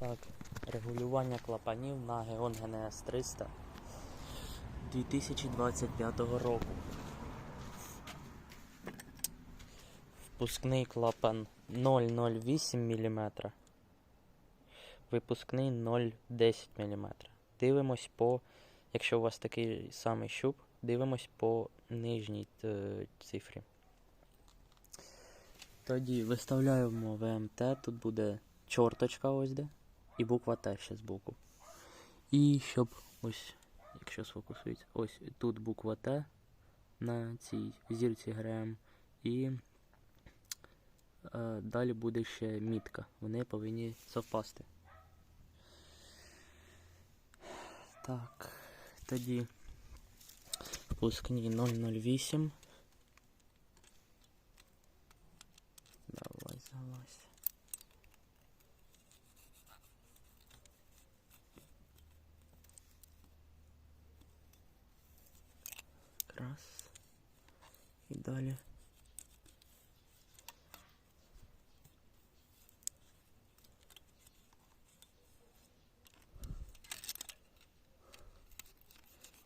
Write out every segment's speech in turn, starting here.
Так, регулювання клапанів на Geon GNS 300 2025 року. Впускний клапан 0,08 мм. Випускний 0,10 мм. Дивимось по, якщо у вас такий самий щуп, дивимось по нижній е, цифрі. Тоді виставляємо ВМТ, тут буде чорточка ось де, і буква Т ще збоку. І щоб ось, якщо сфокусується, ось тут буква Т на цій зірці ГРМ. І е, далі буде ще мітка. Вони повинні совпасти. Так, тоді впускні 008. Раз. І далі.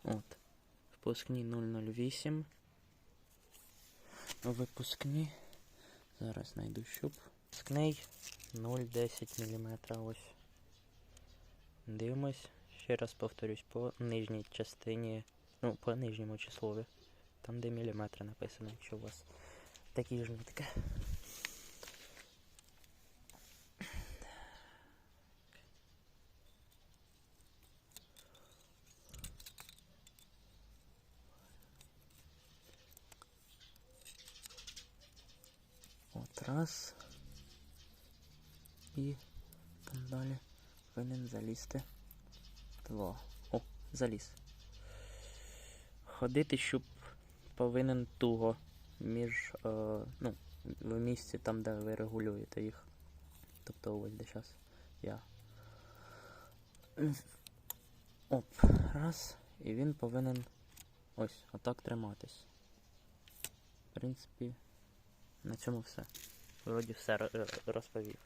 От. Випускні 008. Випускні. Зараз знайду щуп. Випускний 0,10 мм. Ось. Дивимось. Ще раз повторюсь, по нижній частині, ну, по нижньому числові. Там, де міліметри написано, якщо у вас такі ж нитки. От раз. І там далі повинен залізти. Два. О, заліз. Ходити щуп повинен туго між, е, ну, в місці там, де ви регулюєте їх. Тобто ось де зараз я. Оп, раз. І він повинен ось отак триматись. В принципі, на цьому все. Вроді все ро- розповів.